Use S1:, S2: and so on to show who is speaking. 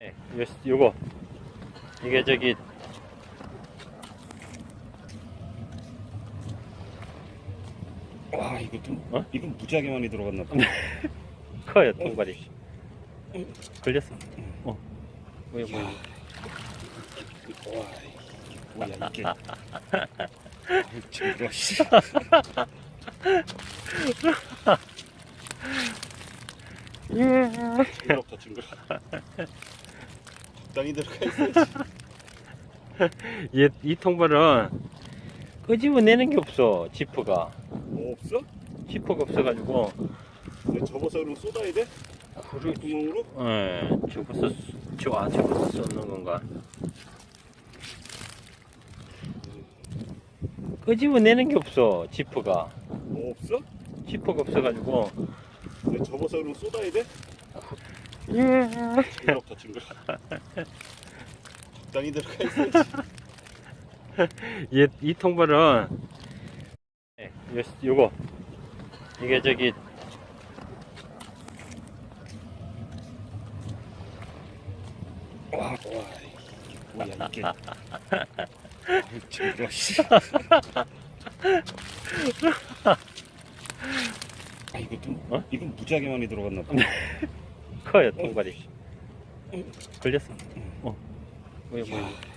S1: 네, 요, 요거 이게 저기
S2: 와 이것도
S1: 어?
S2: 이건 무지하게 많이 들어갔나 봐.
S1: 커요 통발이 걸렸어 어 뭐야 뭐야
S2: 와 뭐야 이게. 아유, 징그러. 씨. 징그럽다 징그러. 적당히 들어가 있어야지.
S1: 얘, 이 통발은 끄집어내는 게 없어 지퍼가
S2: 뭐 없어?
S1: 지퍼가 없어가지고
S2: 내가 접어서 그럼 쏟아야 돼?
S1: 그래
S2: 구멍으로?
S1: 예 접어서 좋아 접어서 쏟는 건가 끄집어내는 게 없어 지퍼가
S2: 뭐 없어?
S1: 지퍼가 없어가지고
S2: 접어서 그럼 쏟아야 돼?
S1: 예.
S2: 징그럽다 징그러. 적당히 들어가 있어야지.
S1: 얘, 이 통발은 네, 요, 요거 이게 저기
S2: 와, 와, 뭐야 이게. 아유, 징그러. 씨. 아 이것도
S1: 어?
S2: 이건 무지하게 많이 들어갔나 봐.
S1: 커요 통발이. 걸렸어. 어. 뭐야 뭐야